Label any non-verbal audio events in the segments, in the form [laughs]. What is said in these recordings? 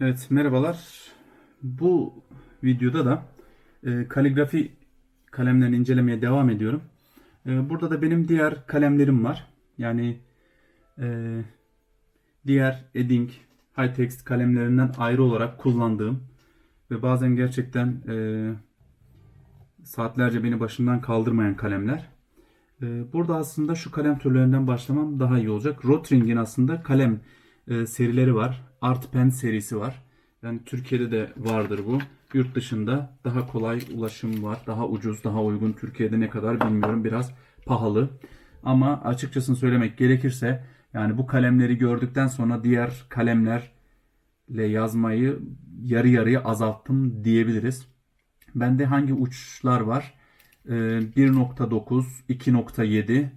Evet, merhabalar. Bu videoda da e, kaligrafi kalemlerini incelemeye devam ediyorum. E, burada da benim diğer kalemlerim var. Yani e, diğer Edding High Text kalemlerinden ayrı olarak kullandığım ve bazen gerçekten e, saatlerce beni başımdan kaldırmayan kalemler. E, burada aslında şu kalem türlerinden başlamam daha iyi olacak. Rotring'in aslında kalem e, serileri var. Art Pen serisi var. Yani Türkiye'de de vardır bu. Yurt dışında daha kolay ulaşım var. Daha ucuz, daha uygun. Türkiye'de ne kadar bilmiyorum. Biraz pahalı. Ama açıkçası söylemek gerekirse yani bu kalemleri gördükten sonra diğer kalemlerle yazmayı yarı yarıya azalttım diyebiliriz. Bende hangi uçlar var? Ee, 1.9, 2.7,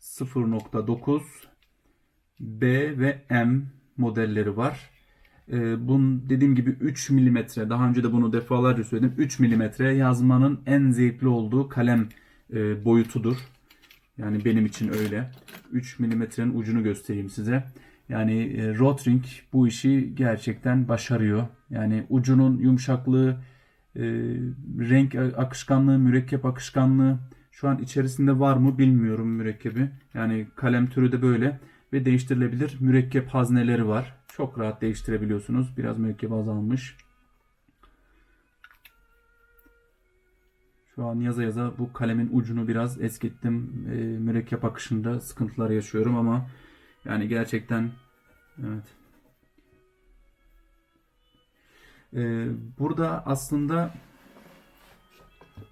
0.9, B ve M modelleri var. Ee, bunun dediğim gibi 3 milimetre daha önce de bunu defalarca söyledim 3 milimetre yazmanın en zevkli olduğu kalem e, boyutudur. Yani benim için öyle. 3 milimetrenin ucunu göstereyim size. Yani e, Rotring bu işi gerçekten başarıyor. Yani ucunun yumuşaklığı, e, renk akışkanlığı, mürekkep akışkanlığı şu an içerisinde var mı bilmiyorum mürekkebi. Yani kalem türü de böyle ve değiştirilebilir mürekkep hazneleri var. Çok rahat değiştirebiliyorsunuz. Biraz mürekkep azalmış. Şu an yaza yaza bu kalemin ucunu biraz eskittim. E, mürekkep akışında sıkıntılar yaşıyorum ama yani gerçekten evet. E, burada aslında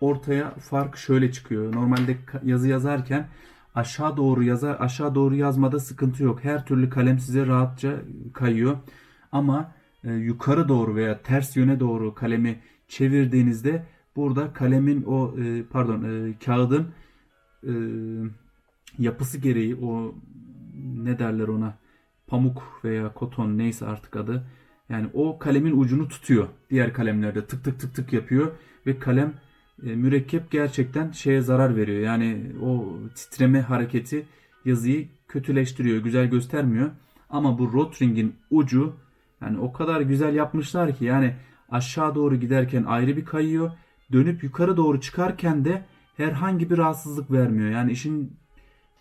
ortaya fark şöyle çıkıyor. Normalde yazı yazarken aşağı doğru yazar aşağı doğru yazmada sıkıntı yok. Her türlü kalem size rahatça kayıyor. Ama e, yukarı doğru veya ters yöne doğru kalemi çevirdiğinizde burada kalemin o e, pardon e, kağıdın e, yapısı gereği o ne derler ona pamuk veya koton neyse artık adı yani o kalemin ucunu tutuyor. Diğer kalemlerde tık tık tık tık yapıyor ve kalem mürekkep gerçekten şeye zarar veriyor. Yani o titreme hareketi yazıyı kötüleştiriyor, güzel göstermiyor. Ama bu Rotring'in ucu yani o kadar güzel yapmışlar ki yani aşağı doğru giderken ayrı bir kayıyor. Dönüp yukarı doğru çıkarken de herhangi bir rahatsızlık vermiyor. Yani işin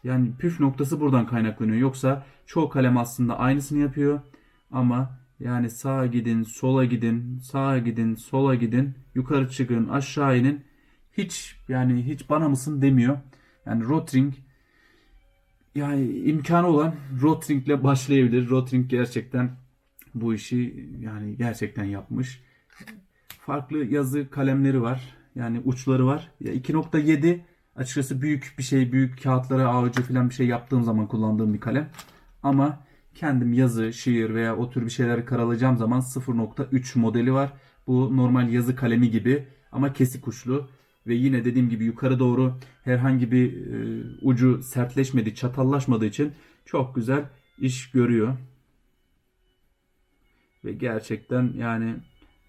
yani püf noktası buradan kaynaklanıyor. Yoksa çoğu kalem aslında aynısını yapıyor. Ama yani sağa gidin, sola gidin, sağa gidin, sola gidin, yukarı çıkın, aşağı inin hiç yani hiç bana mısın demiyor. Yani Rotring yani imkanı olan Rotring'le başlayabilir. Rotring gerçekten bu işi yani gerçekten yapmış. Farklı yazı kalemleri var. Yani uçları var. Ya 2.7 açıkçası büyük bir şey, büyük kağıtlara ağacı falan bir şey yaptığım zaman kullandığım bir kalem. Ama kendim yazı, şiir veya o tür bir şeyler karalayacağım zaman 0.3 modeli var. Bu normal yazı kalemi gibi ama kesik uçlu ve yine dediğim gibi yukarı doğru herhangi bir e, ucu sertleşmedi, çatallaşmadığı için çok güzel iş görüyor. Ve gerçekten yani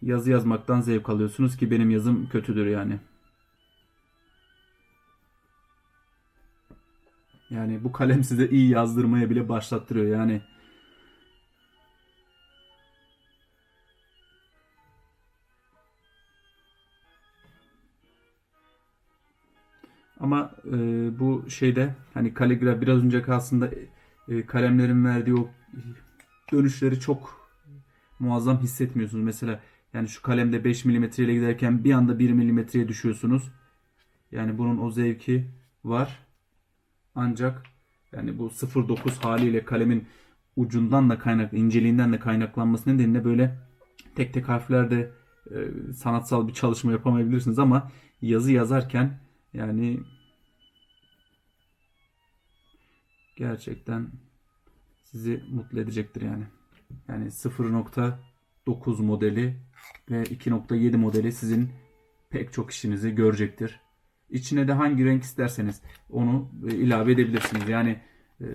yazı yazmaktan zevk alıyorsunuz ki benim yazım kötüdür yani. Yani bu kalem size iyi yazdırmaya bile başlattırıyor yani. Şeyde hani kaligraf biraz önce aslında e, kalemlerin verdiği o dönüşleri çok muazzam hissetmiyorsunuz. Mesela yani şu kalemde 5 mm ile giderken bir anda 1 mm'ye düşüyorsunuz. Yani bunun o zevki var. Ancak yani bu 0.9 haliyle kalemin ucundan da kaynak, inceliğinden de kaynaklanması nedeniyle böyle tek tek harflerde e, sanatsal bir çalışma yapamayabilirsiniz ama yazı yazarken yani gerçekten sizi mutlu edecektir yani. Yani 0.9 modeli ve 2.7 modeli sizin pek çok işinizi görecektir. İçine de hangi renk isterseniz onu e, ilave edebilirsiniz. Yani e,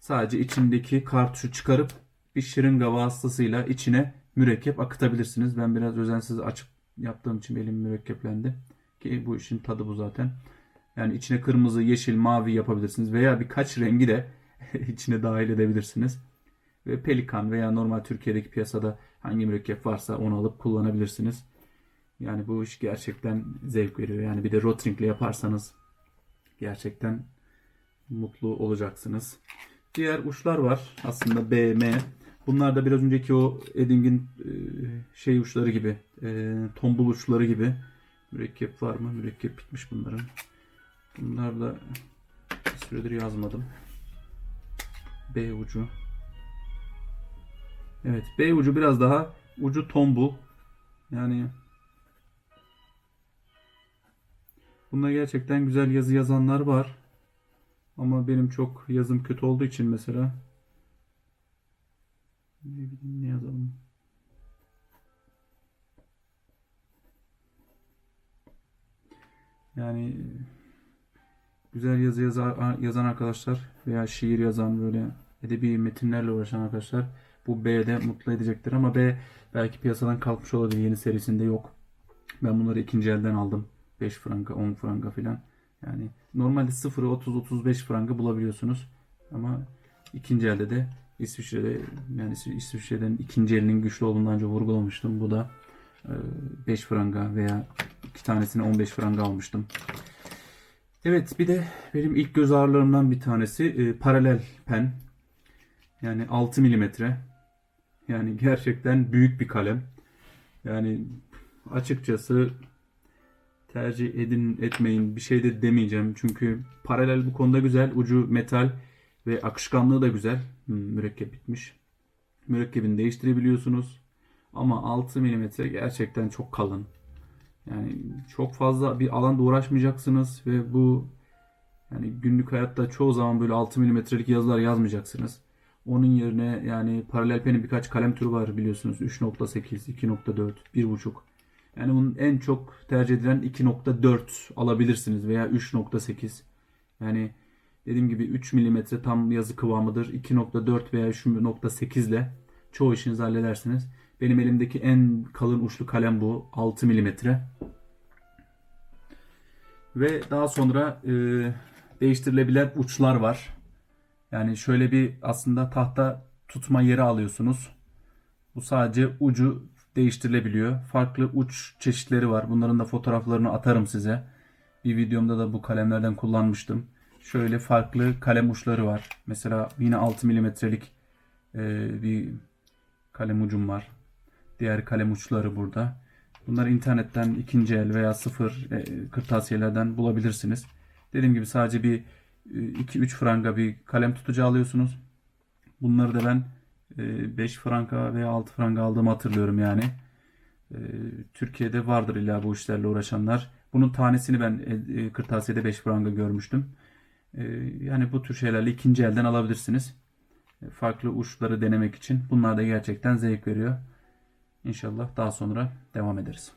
sadece içindeki kartuşu çıkarıp bir şırınga vasıtasıyla içine mürekkep akıtabilirsiniz. Ben biraz özensiz açıp yaptığım için elim mürekkeplendi. Ki bu işin tadı bu zaten. Yani içine kırmızı, yeşil, mavi yapabilirsiniz veya birkaç rengi de [laughs] içine dahil edebilirsiniz. Ve pelikan veya normal Türkiye'deki piyasada Hangi mürekkep varsa onu alıp kullanabilirsiniz. Yani bu iş gerçekten zevk veriyor. Yani bir de rotring ile yaparsanız gerçekten mutlu olacaksınız. Diğer uçlar var. Aslında B, M. Bunlar da biraz önceki o Edding'in e, şey uçları gibi. E, tombul uçları gibi. Mürekkep var mı? Mürekkep bitmiş bunların. Bunlar da bir süredir yazmadım. B ucu. Evet B ucu biraz daha ucu tombul. Yani bunda gerçekten güzel yazı yazanlar var. Ama benim çok yazım kötü olduğu için mesela ne bileyim ne yazalım. Yani güzel yazı yazar, yazan arkadaşlar veya şiir yazan böyle edebi metinlerle uğraşan arkadaşlar bu B'de mutlu edecektir ama B belki piyasadan kalkmış olabilir. Yeni serisinde yok. Ben bunları ikinci elden aldım. 5 franka, 10 franka filan. Yani normalde 0'ı 30-35 franga bulabiliyorsunuz. Ama ikinci elde de İsviçre'de yani İsviçre'den ikinci elinin güçlü olduğunu önce vurgulamıştım. Bu da 5 franga veya iki tanesini 15 franga almıştım. Evet bir de benim ilk göz ağrılarımdan bir tanesi e, paralel pen. Yani 6 milimetre. Yani gerçekten büyük bir kalem. Yani açıkçası tercih edin etmeyin bir şey de demeyeceğim. Çünkü paralel bu konuda güzel. Ucu metal ve akışkanlığı da güzel. Hmm, mürekkep bitmiş. Mürekkebini değiştirebiliyorsunuz. Ama 6 mm gerçekten çok kalın. Yani çok fazla bir alanda uğraşmayacaksınız ve bu yani günlük hayatta çoğu zaman böyle 6 milimetrelik yazılar yazmayacaksınız. Onun yerine yani paralel penin birkaç kalem türü var biliyorsunuz. 3.8, 2.4, 1.5. Yani bunun en çok tercih edilen 2.4 alabilirsiniz veya 3.8. Yani dediğim gibi 3 mm tam yazı kıvamıdır. 2.4 veya 3.8 ile çoğu işinizi halledersiniz. Benim elimdeki en kalın uçlu kalem bu. 6 mm. Ve daha sonra e, değiştirilebilen uçlar var. Yani şöyle bir aslında tahta tutma yeri alıyorsunuz. Bu sadece ucu değiştirilebiliyor. Farklı uç çeşitleri var. Bunların da fotoğraflarını atarım size. Bir videomda da bu kalemlerden kullanmıştım. Şöyle farklı kalem uçları var. Mesela yine 6 milimetrelik e, bir kalem ucum var. Diğer kalem uçları burada. Bunları internetten ikinci el veya sıfır e, kırtasiyelerden bulabilirsiniz. Dediğim gibi sadece bir 2-3 franga bir kalem tutucu alıyorsunuz. Bunları da ben 5 franka veya 6 franka aldığımı hatırlıyorum yani. E, Türkiye'de vardır illa bu işlerle uğraşanlar. Bunun tanesini ben e, kırtasiyede 5 franka görmüştüm. E, yani bu tür şeylerle ikinci elden alabilirsiniz. Farklı uçları denemek için. Bunlar da gerçekten zevk veriyor. İnşallah daha sonra devam ederiz.